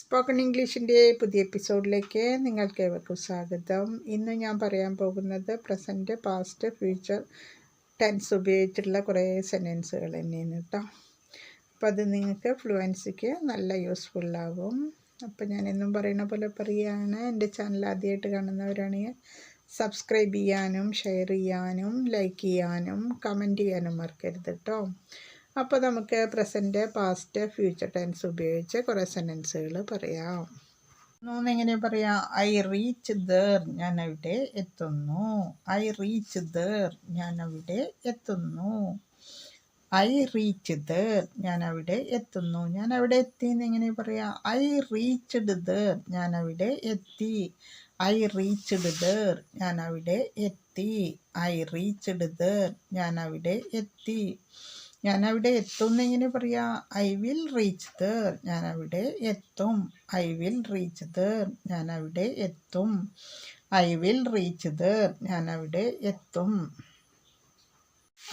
Spoken ഇംഗ്ലീഷിന്റെ പുതിയ എപ്പിസോഡിലേക്ക് നിങ്ങൾക്ക് ഏവർക്കും സ്വാഗതം. ഇന്ന് ഞാൻ പറയാൻ പോകുന്നത് പ്രസന്റ് പാസ്റ്റ് ഫ്യൂച്ചർ ടെൻസ് ഉപയോഗിച്ചിട്ടുള്ള കുറേ സെന്റൻസുകൾ തന്നെയാണ് കേട്ടോ. അപ്പോൾ അത് നിങ്ങൾക്ക് ഫ്ലുവൻസിക്ക് നല്ല യൂസ്ഫുള്ളാകും അപ്പോൾ ഞാൻ എന്നും പറയുന്ന പോലെ പറയുകയാണ് എന്റെ ചാനൽ ആദ്യമായിട്ട് കാണുന്നവരാണെങ്കിൽ സബ്സ്ക്രൈബ് ചെയ്യാനും ഷെയർ ചെയ്യാനും ലൈക്ക് ചെയ്യാനും കമന്റ് ചെയ്യാനും മറക്കരുത് കേട്ടോ. അപ്പോൾ നമുക്ക് പ്രസന്റ് പാസ്റ്റ് ഫ്യൂച്ചർ ടെൻസ് ഉപയോഗിച്ച് കുറേ സെന്റൻസുകൾ പറയാം. മൂന്നെങ്ങനെ പറയാം? ഐ റീച്ച് ദർ ഞാൻ അവിടെ എത്തുന്നു. ഐ റീച്ച് ദർ ഞാൻ അവിടെ എത്തുന്നു. ഐ റീച്ച് ദർ ഞാൻ അവിടെ എത്തുന്നു. ഞാൻ അവിടെ എത്തി എന്നെങ്ങനെ പറയാം? ഐ റീച്ച്ഡ് ദർ ഞാൻ അവിടെ എത്തി. ഐ റീച്ച്ഡ് ദർ ഞാൻ അവിടെ എത്തി. ഐ റീച്ച്ഡ് ദർ ഞാൻ അവിടെ എത്തി. ഞാൻ അവിടെ എത്തും എന്നെങ്ങനെ പറയാ ഐ വിൽ റീച്ച് ദർ ഞാൻ അവിടെ എത്തും. ഐ വിൽ റീച്ച് ദർ ഞാൻ അവിടെ എത്തും. ഐ വിൽ റീച്ച് ദർ ഞാൻ അവിടെ എത്തും.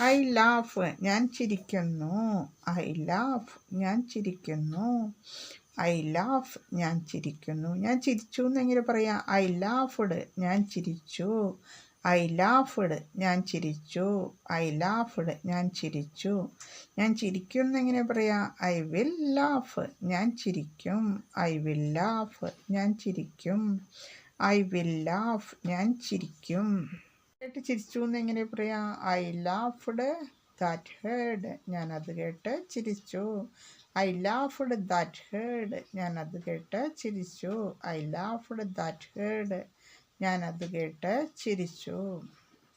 ഐ ലാഫ് ഞാൻ ചിരിക്കുന്നു. ഐ ലാഫ് ഞാൻ ചിരിക്കുന്നു. ഐ ലാഫ് ഞാൻ ചിരിക്കുന്നു. ഞാൻ ചിരിച്ചു എന്നെങ്ങനെ പറയാം ഐ ലാഫ്ഡ് ഞാൻ ചിരിച്ചു. ഐ ലാഫ്ഡ് ഞാൻ ചിരിച്ചു. ഐ ലാഫ്ഡ് ഞാൻ ചിരിച്ചു. ഞാൻ ചിരിക്കും എന്നെങ്ങനെ പറയാം? ഐ വിൽ ലാഫ് ഞാൻ ചിരിക്കും. ഐ വിൽ ലാഫ് ഞാൻ ചിരിക്കും. ഐ വിൽ ലാഫ് ഞാൻ ചിരിക്കും. കേട്ട് ചിരിച്ചു എന്നെങ്ങനെ പറയാം? ഐ ലാഫ്ഡ് ദാറ്റ് ഹേഡ് അത് കേട്ട് ചിരിച്ചു. ഐ ലാഫ്ഡ് ദാറ്റ് ഹേഡ് അത് കേട്ട് ചിരിച്ചു. ഐ ലാഫ്ഡ് ദാറ്റ് ഹേഡ് ഞാനത് കേട്ട് ചിരിച്ചു.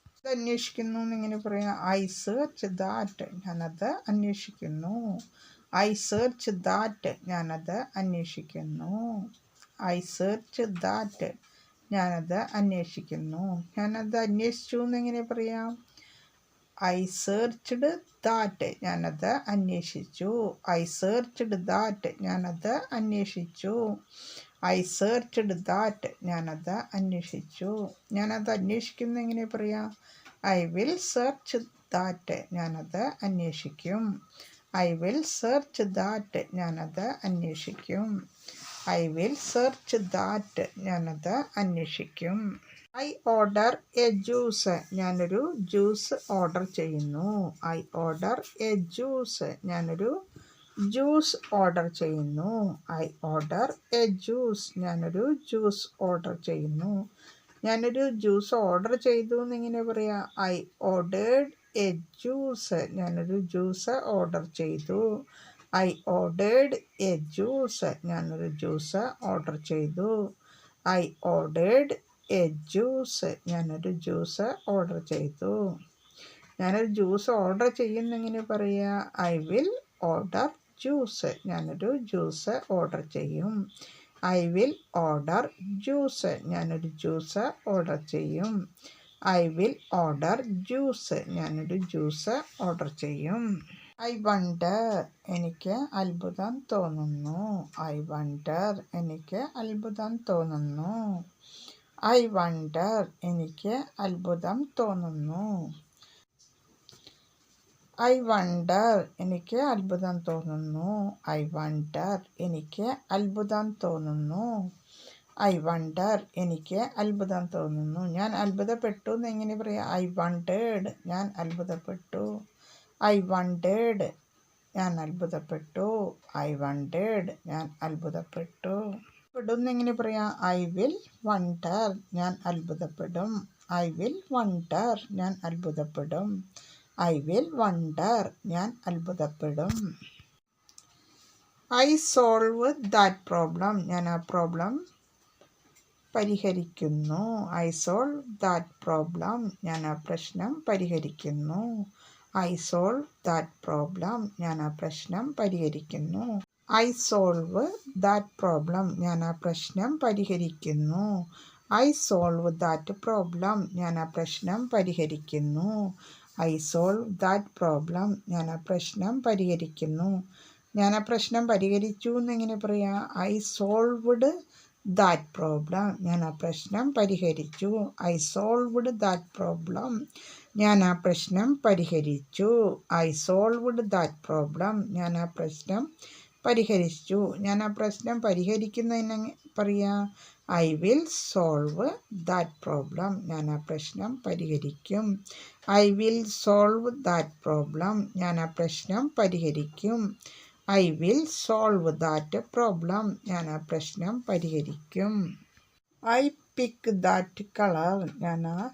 ഇത് അന്വേഷിക്കുന്നു എന്നിങ്ങനെ പറയാം ഐ സെർച്ച് ദാറ്റ് ഞാനത് അന്വേഷിക്കുന്നു. ഐ സെർച്ച് ദാറ്റ് ഞാനത് അന്വേഷിക്കുന്നു. ഐ സെർച്ച് ദാറ്റ് ഞാനത് അന്വേഷിക്കുന്നു. ഞാനത് അന്വേഷിച്ചു എന്നെങ്ങനെ പറയാം. ഐ സെർച്ച്ഡ് ദാറ്റ് ഞാനത് അന്വേഷിച്ചു. ഐ സെർച്ച്ഡ് ദാറ്റ് ഞാനത് അന്വേഷിച്ചു. ഐ സെർച്ച്ഡ് ദാറ്റ് ഞാനത് അന്വേഷിച്ചു. ഞാനത് അന്വേഷിക്കുന്ന എങ്ങനെ പറയാം? ഐ വിൽ സെർച്ച് ദാറ്റ് ഞാനത് അന്വേഷിക്കും. ഐ വിൽ സെർച്ച് ദാറ്റ് ഞാനത് അന്വേഷിക്കും. ഐ വിൽ സെർച്ച് ദാറ്റ് ഞാനത് അന്വേഷിക്കും. ഐ ഓർഡർ എ ജ്യൂസ് ഞാനൊരു ജ്യൂസ് ഓർഡർ ചെയ്യുന്നു. ഐ ഓർഡർ എ ജ്യൂസ് ഞാനൊരു ജ്യൂസ് ഓർഡർ ചെയ്യുന്നു. I order a juice. ഞാനൊരു ജ്യൂസ് ഓർഡർ ചെയ്യുന്നു. ഞാനൊരു ജ്യൂസ് ഓർഡർ ചെയ്തു എന്നിങ്ങനെ പറയാം. I ordered a juice. ഞാനൊരു ജ്യൂസ് ഓർഡർ ചെയ്തു. I ordered a juice. ഞാനൊരു ജ്യൂസ് ഓർഡർ ചെയ്തു. I ordered a juice. ഞാനൊരു ജ്യൂസ് ഓർഡർ ചെയ്തു. ഞാനൊരു ജ്യൂസ് ഓർഡർ ചെയ്യുന്നെങ്ങനെ പറയുക ഐ വിൽ ഓർഡർ ജ്യൂസ്. ഞാനൊരു ജ്യൂസ് ഓർഡർ ചെയ്യും. I will order juice. ഞാനൊരു ജ്യൂസ് ഓർഡർ ചെയ്യും. I will order juice. ഞാനൊരു ജ്യൂസ് ഓർഡർ ചെയ്യും. I wonder. എനിക്ക് അത്ഭുതം തോന്നുന്നു. I wonder. എനിക്ക് അത്ഭുതം തോന്നുന്നു. I wonder. എനിക്ക് അത്ഭുതം തോന്നുന്നു. ഐ വണ്ടർ എനിക്ക് അത്ഭുതം തോന്നുന്നു. ഐ വണ്ടർ എനിക്ക് അത്ഭുതം തോന്നുന്നു. ഐ വണ്ടർ എനിക്ക് അത്ഭുതം തോന്നുന്നു. ഞാൻ അത്ഭുതപ്പെട്ടു എന്ന് എങ്ങനെ പറയാം. ഐ വണ്ടേഡ് ഞാൻ അത്ഭുതപ്പെട്ടു. ഐ വണ്ടേഡ് ഞാൻ അത്ഭുതപ്പെട്ടു. ഐ വണ്ടേഡ് ഞാൻ അത്ഭുതപ്പെട്ടു. പെടും എങ്ങനെ പറയാം. ഐ വിൽ വണ്ടർ ഞാൻ അത്ഭുതപ്പെടും. ഐ വിൽ വണ്ടർ ഞാൻ അത്ഭുതപ്പെടും. ഐ വിൽ വണ്ടർ ഞാൻ അത്ഭുതപ്പെടും. ഐ സോൾവ് ദാറ്റ് പ്രോബ്ലം ഞാൻ ആ പ്രോബ്ലം പരിഹരിക്കുന്നു. ഐ സോൾവ് ദാറ്റ് പ്രോബ്ലം ഞാൻ ആ പ്രശ്നം പരിഹരിക്കുന്നു. ഐ സോൾവ് ദാറ്റ് പ്രോബ്ലം ഞാൻ ആ പ്രശ്നം പരിഹരിക്കുന്നു. ഐ സോൾവ് ദാറ്റ് പ്രോബ്ലം ഞാൻ ആ പ്രശ്നം പരിഹരിക്കുന്നു. ഐ സോൾവ് ദാറ്റ് പ്രോബ്ലം ഞാൻ ആ പ്രശ്നം പരിഹരിക്കുന്നു. ഐ സോൾവ് ദാറ്റ് പ്രോബ്ലം ഞാൻ ആ പ്രശ്നം പരിഹരിക്കുന്നു. ഞാൻ ആ പ്രശ്നം പരിഹരിച്ചു എന്നെങ്ങനെ പറയാം. ഐ സോൾവ്ഡ് ദാറ്റ് പ്രോബ്ലം ഞാൻ ആ പ്രശ്നം പരിഹരിച്ചു. ഐ സോൾവ്ഡ് ദാറ്റ് പ്രോബ്ലം ഞാൻ ആ പ്രശ്നം പരിഹരിച്ചു. ഐ സോൾവ്ഡ് ദാറ്റ് പ്രോബ്ലം ഞാൻ ആ പ്രശ്നം പരിഹരിച്ചു. ഞാൻ ആ പ്രശ്നം പരിഹരിക്കുന്നതിനെ പറയാം. I will solve that problem ഞാൻ ആ പ്രശ്നം പരിഹരിക്കും. I will solve that problem ഞാൻ ആ പ്രശ്നം പരിഹരിക്കും. I will solve that problem ഞാൻ ആ പ്രശ്നം പരിഹരിക്കും. ഐ പിക്ക് ദാറ്റ് കളർ ഞാൻ ആ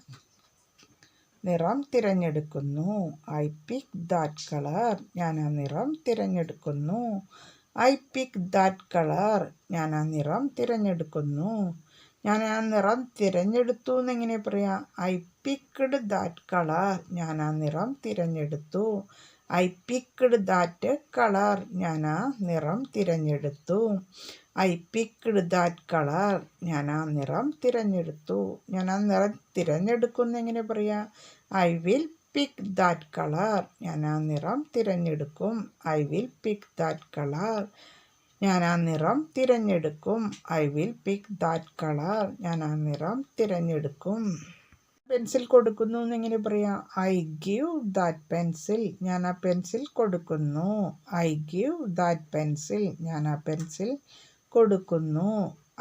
നിറം തിരഞ്ഞെടുക്കുന്നു. ഐ പിക്ക് ദാറ്റ് കളർ ഞാൻ ആ നിറം തിരഞ്ഞെടുക്കുന്നു. ഐ പിക്ക് ദാറ്റ് കളർ ഞാൻ ആ നിറം തിരഞ്ഞെടുക്കുന്നു. ഞാൻ ആ നിറം തിരഞ്ഞെടുത്തു എന്നെങ്ങനെ പറയാം? ഐ പിക്ക്ഡ് ദാറ്റ് കളർ ഞാൻ ആ നിറം തിരഞ്ഞെടുത്തു. ഐ പിക്ക്ഡ് ദാറ്റ് കളർ ഞാൻ ആ നിറം തിരഞ്ഞെടുത്തു. ഐ പിക്ക്ഡ് ദാറ്റ് കളർ ഞാൻ ആ നിറം തിരഞ്ഞെടുത്തു. ഞാൻ ആ നിറം തിരഞ്ഞെടുക്കുന്നെങ്ങനെ പറയാം? I will pick that colour ഞാൻ ആ നിറം തിരഞ്ഞെടുക്കും. I will pick that colour ഞാൻ ആ നിറം തിരഞ്ഞെടുക്കും. I will pick that colour ഞാൻ ആ നിറം തിരഞ്ഞെടുക്കും. പെൻസിൽ കൊടുക്കുന്നു എന്നെങ്ങനെ പറയാം. ഐ ഗീവ് ദാറ്റ് പെൻസിൽ ഞാൻ ആ പെൻസിൽ കൊടുക്കുന്നു. ഐ ഗീവ് ദാറ്റ് പെൻസിൽ ഞാൻ ആ പെൻസിൽ കൊടുക്കുന്നു.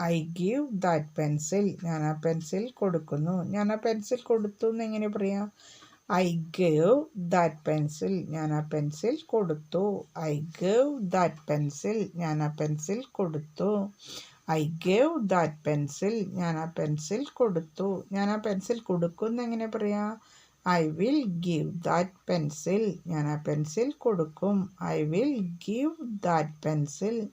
ഐ ഗീവ് ദാറ്റ് പെൻസിൽ ഞാൻ ആ പെൻസിൽ കൊടുക്കുന്നു. ഞാൻ ആ പെൻസിൽ കൊടുത്തു എന്നെങ്ങനെ പറയാം. ഐ ഗേവ് ദാറ്റ് പെൻസിൽ ഞാൻ ആ പെൻസിൽ കൊടുത്തു. ഐ ഗേവ് ദാറ്റ് പെൻസിൽ ഞാൻ ആ പെൻസിൽ കൊടുത്തു. ഐ ഗേവ് ദാറ്റ് പെൻസിൽ ഞാൻ ആ പെൻസിൽ കൊടുത്തു. ഞാൻ ആ പെൻസിൽ കൊടുക്കുന്ന എങ്ങനെ പറയാം? I will give that pencil ഞാൻ ആ പെൻസിൽ കൊടുക്കും. I will give that pencil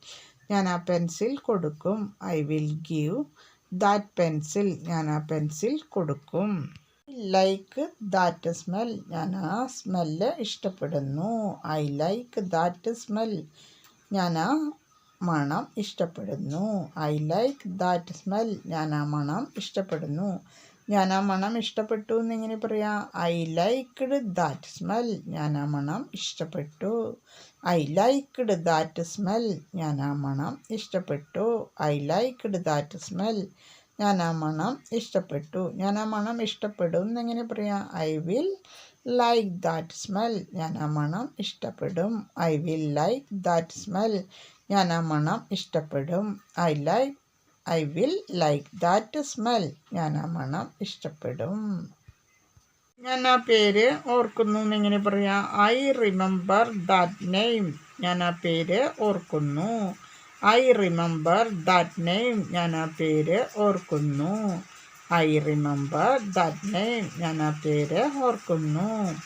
ഞാൻ ആ പെൻസിൽ കൊടുക്കും. I will give that pencil ഞാൻ ആ പെൻസിൽ കൊടുക്കും. ലൈക്ക് ദാറ്റ് സ്മെൽ ഞാൻ ആ സ്മെല്ല് ഇഷ്ടപ്പെടുന്നു. ഐ ലൈക്ക് ദാറ്റ് സ്മെൽ ഞാൻ ആ മണം ഇഷ്ടപ്പെടുന്നു. ഐ ലൈക്ക് ദാറ്റ് സ്മെൽ ഞാൻ ആ മണം ഇഷ്ടപ്പെടുന്നു. ഞാൻ ആ മണം ഇഷ്ടപ്പെട്ടു എന്നിങ്ങനെ പറയാം. ഐ ലൈക്ക്ഡ് ദാറ്റ് സ്മെൽ ഞാൻ ആ മണം ഇഷ്ടപ്പെട്ടു. ഐ ലൈക്ക്ഡ് ദാറ്റ് സ്മെൽ ഞാൻ ആ മണം ഇഷ്ടപ്പെട്ടു. ഐ ലൈക്ക്ഡ് ദാറ്റ് സ്മെൽ ഞാൻ ആ മണം ഇഷ്ടപ്പെട്ടു. ഞാൻ ആ മണം ഇഷ്ടപ്പെടും എന്നെങ്ങനെ പറയാം I will like that smell ഞാൻ ആ മണം ഇഷ്ടപ്പെടും. I will like that smell ഞാൻ ആ മണം ഇഷ്ടപ്പെടും. I like I will like that smell ഞാൻ ആ മണം ഇഷ്ടപ്പെടും. ഞാൻ ആ പേര് ഓർക്കുന്നു എന്നിങ്ങനെ പറയാം ഐ റിമെമ്പർ ദാറ്റ് നെയിം ഞാൻ ആ പേര് ഓർക്കുന്നു. ഐ റിമെമ്പർ ദാറ്റ് നെയിം ഞാൻ ആ പേര് ഓർക്കുന്നു. ഐ റിമെമ്പർ ദാറ്റ് നെയിം ഞാൻ ആ പേര് ഓർക്കുന്നു.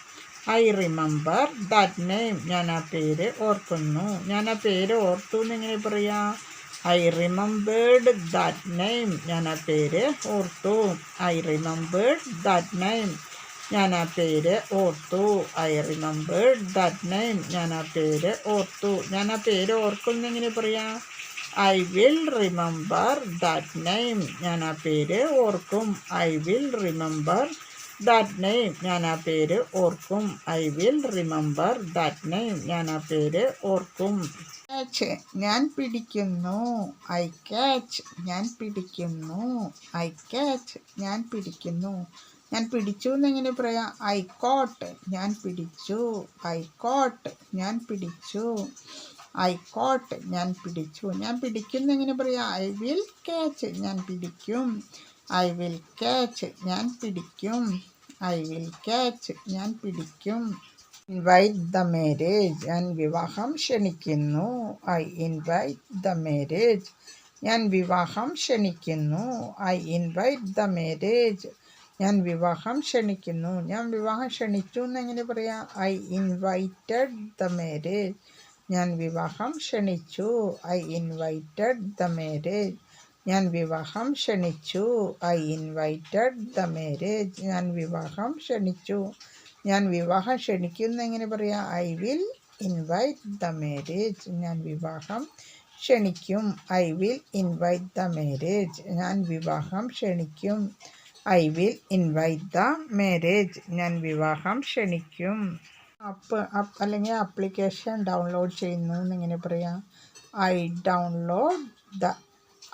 ഐ റിമെമ്പർ ദാറ്റ് നെയിം ഞാൻ ആ പേര് ഓർക്കുന്നു. ഞാൻ ആ പേര് ഓർത്തു എന്നെങ്ങനെ പറയാം. ഐ റിമെമ്പേർഡ് ദാറ്റ് നെയിം ഞാൻ ആ പേര് ഓർത്തു. ഐ റിമെമ്പേർഡ് ദാറ്റ് നെയിം ഞാൻ ആ പേര് ഓർത്തു. I remember that name. ഞാൻ ആ പേര് ഓർത്തു. ഞാൻ ആ പേര് ഓർക്കുന്നെങ്ങനെ പറയാം? I will remember that name. ഞാൻ ആ പേര് ഓർക്കും. I will remember that name. ഞാൻ ആ പേര് ഓർക്കും. I will remember that name. ഞാൻ ആ പേര് ഓർക്കും. ക്യാച്ച്. ഞാൻ പിടിക്കുന്നു. I catch. ഞാൻ പിടിക്കുന്നു. I catch. ഞാൻ പിടിക്കുന്നു. ഞാൻ പിടിച്ചു എന്നെങ്ങനെ പറയാം? ഐ കോട്ട് ഞാൻ പിടിച്ചു. ഐ കോട്ട് ഞാൻ പിടിച്ചു. ഐ കോട്ട് ഞാൻ പിടിച്ചു. ഞാൻ പിടിക്കുന്നു എങ്ങനെ പറയാം? ഐ വിൽ ക്യാച്ച് ഞാൻ പിടിക്കും. ഐ വിൽ ക്യാച്ച് ഞാൻ പിടിക്കും. ഐ വിൽ ക്യാച്ച് ഞാൻ പിടിക്കും. ഇൻവൈറ്റ് ദ മാരേജ് ഞാൻ വിവാഹം ക്ഷണിക്കുന്നു. ഐ ഇൻവൈറ്റ് ദ മാരേജ് ഞാൻ വിവാഹം ക്ഷണിക്കുന്നു. ഐ ഇൻവൈറ്റ് ദ മാരേജ് ഞാൻ വിവാഹം ക്ഷണിക്കുന്നു. ഞാൻ വിവാഹം ക്ഷണിച്ചു എന്നെങ്ങനെ പറയാം? ഐ ഇൻവൈറ്റഡ് ദ മാരേജ് ഞാൻ വിവാഹം ക്ഷണിച്ചു. ഐ ഇൻവൈറ്റഡ് ദ മാരേജ് ഞാൻ വിവാഹം ക്ഷണിച്ചു. ഐ ഇൻവൈറ്റഡ് ദ മാരേജ് ഞാൻ വിവാഹം ക്ഷണിച്ചു. ഞാൻ വിവാഹം ക്ഷണിക്കുന്നു എങ്ങനെ പറയാം? I will invite the marriage ഞാൻ വിവാഹം ക്ഷണിക്കും. I will invite the marriage ഞാൻ വിവാഹം ക്ഷണിക്കും. I will invite the marriage. ഞാൻ വിവാഹം ക്ഷണിക്കും. അപ്പ് അല്ലെങ്കിൽ ആപ്ലിക്കേഷൻ ഡൗൺലോഡ് ചെയ്യുന്നു എന്നിങ്ങനെ പറയാം? I download the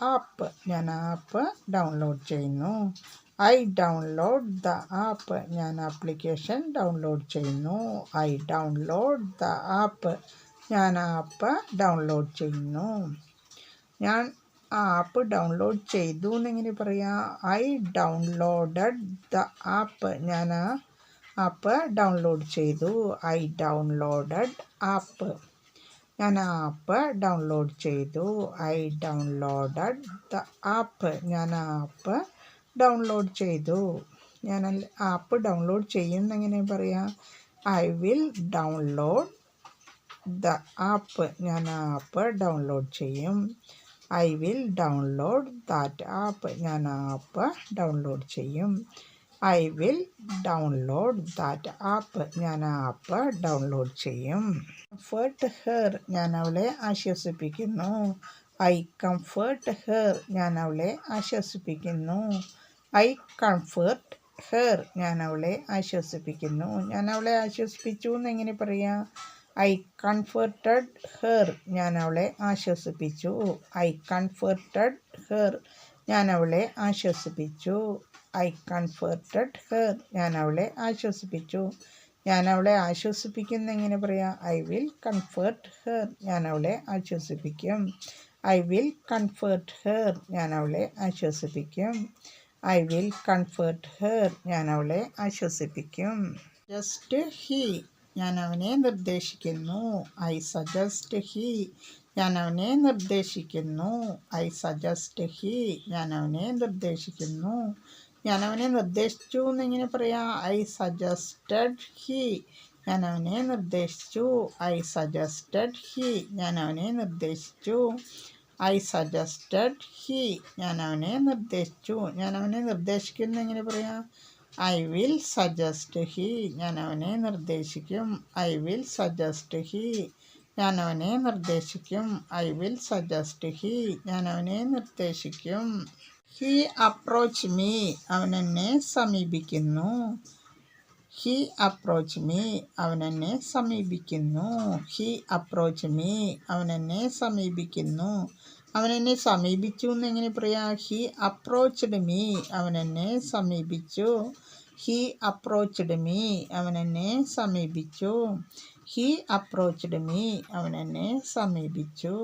app. ഞാൻ ആപ്പ് ഡൗൺലോഡ് ചെയ്യുന്നു. I download the app. ഞാൻ ആപ്ലിക്കേഷൻ ഡൗൺലോഡ് ചെയ്യുന്നു. I download the app. ഞാൻ ആപ്പ് ഡൗൺലോഡ് ചെയ്യുന്നു. ഞാൻ ആപ്പ് ഡൗൺലോഡ് ചെയ്തു എന്നെങ്ങനെ പറയാം. ഐ ഡൗൺലോഡഡ് ദ ആപ്പ് ഞാൻ ആ ആപ്പ് ഡൗൺലോഡ് ചെയ്തു. ഐ ഡൗൺലോഡഡ് ആപ്പ് ഞാൻ ആ ആപ്പ് ഡൗൺലോഡ് ചെയ്തു. ഐ ഡൗൺലോഡഡ് ദ ആപ്പ് ഞാൻ ആ ആപ്പ് ഡൗൺലോഡ് ചെയ്തു. ഞാൻ ആപ്പ് ഡൗൺലോഡ് ചെയ്യുന്നെങ്ങനെ പറയാം? I will download the app ഞാൻ ആ ആപ്പ് ഡൗൺലോഡ് ചെയ്യും. I will download that app ഞാൻ ആ ആപ്പ് ഡൗൺലോഡ് ചെയ്യും. I will download that app ഞാൻ ആ ആപ്പ് ഡൗൺലോഡ് ചെയ്യും. കംഫേർട്ട് ഹെയർ ഞാൻ അവളെ ആശ്വസിപ്പിക്കുന്നു. ഐ കംഫേർട്ട് ഹെയർ ഞാൻ അവളെ ആശ്വസിപ്പിക്കുന്നു. ഐ കംഫേർട്ട് ഹെയർ ഞാൻ അവളെ ആശ്വസിപ്പിക്കുന്നു. ഞാൻ അവളെ ആശ്വസിപ്പിച്ചു എന്ന് എങ്ങനെ പറയാം? I comforted her. ഞാൻ അവളെ ആശ്വസിപ്പിച്ചു. I comforted her. ഞാൻ അവളെ ആശ്വസിപ്പിച്ചു. I comforted her. ഞാൻ അവളെ ആശ്വസിപ്പിച്ചു. ഞാൻ അവളെ ആശ്വസിപ്പിക്കുന്ന എങ്ങനെ പറയാം? I will comfort her. ഞാൻ അവളെ ആശ്വസിപ്പിക്കും. I will comfort her. ഞാൻ അവളെ ആശ്വസിപ്പിക്കും. I will comfort her. ഞാൻ അവളെ ആശ്വസിപ്പിക്കും. Just he. ഞാൻ അവനെ നിർദ്ദേശിക്കുന്നു. ഐ സജസ്റ്റ് ഹി ഞാൻ അവനെ നിർദ്ദേശിക്കുന്നു. ഐ സജസ്റ്റ് ഹി ഞാൻ അവനെ നിർദ്ദേശിക്കുന്നു. ഞാൻ അവനെ നിർദ്ദേശിച്ചു എന്നിങ്ങനെ പറയാം. ഐ സജസ്റ്റഡ് ഹി ഞാൻ അവനെ നിർദ്ദേശിച്ചു. ഐ സജസ്റ്റഡ് ഹി ഞാൻ അവനെ നിർദ്ദേശിച്ചു. ഐ സജസ്റ്റഡ് ഹി ഞാൻ അവനെ നിർദ്ദേശിച്ചു. ഞാൻ അവനെ നിർദ്ദേശിക്കുന്നു എങ്ങനെ പറയാം. ഐ വിൽ സജസ്റ്റ് ഹി ഞാൻ അവനെ നിർദ്ദേശിക്കും. ഐ വിൽ സജസ്റ്റ് ഹി ഞാൻ അവനെ നിർദ്ദേശിക്കും. ഐ വിൽ സജസ്റ്റ് ഹി ഞാൻ അവനെ നിർദ്ദേശിക്കും. ഹി അപ്രോച്ച് മീ അവൻ എന്നെ സമീപിക്കുന്നു. ഹി അപ്രോച്ച് മീ അവൻ എന്നെ സമീപിക്കുന്നു. ഹി അപ്രോച്ച് മീ അവൻ എന്നെ സമീപിക്കുന്നു. അവൻ എന്നെ സമീപിച്ചു എന്ന് എങ്ങനെ പറയാം? ഹി അപ്രോച്ച്ഡ് മീ അവൻ എന്നെ സമീപിച്ചു. ഹി അപ്രോച്ച്ഡ് മീ അവൻ എന്നെ സമീപിച്ചു. ഹി അപ്രോച്ച്ഡ് മീ അവൻ എന്നെ സമീപിച്ചു.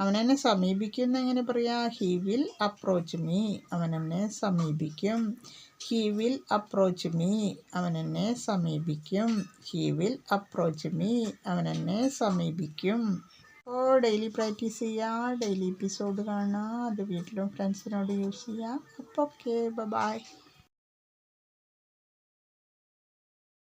അവൻ എന്നെ സമീപിക്കും എങ്ങനെ പറയാം? ഹി വിൽ അപ്രോച്ച് മീ അവൻ എന്നെ സമീപിക്കും. ഹി വിൽ അപ്രോച്ച് മീ അവൻ എന്നെ സമീപിക്കും. ഹി വിൽ അപ്രോച്ച് മീ അവൻ എന്നെ സമീപിക്കും. അപ്പോൾ ഡെയിലി പ്രാക്ടീസ് ചെയ്യുക ഡെയിലി എപ്പിസോഡ് കാണുക അത് വീട്ടിലും ഫ്രണ്ട്സിനോട് യൂസ് ചെയ്യുക അപ്പോൾ ഓക്കെ ബൈ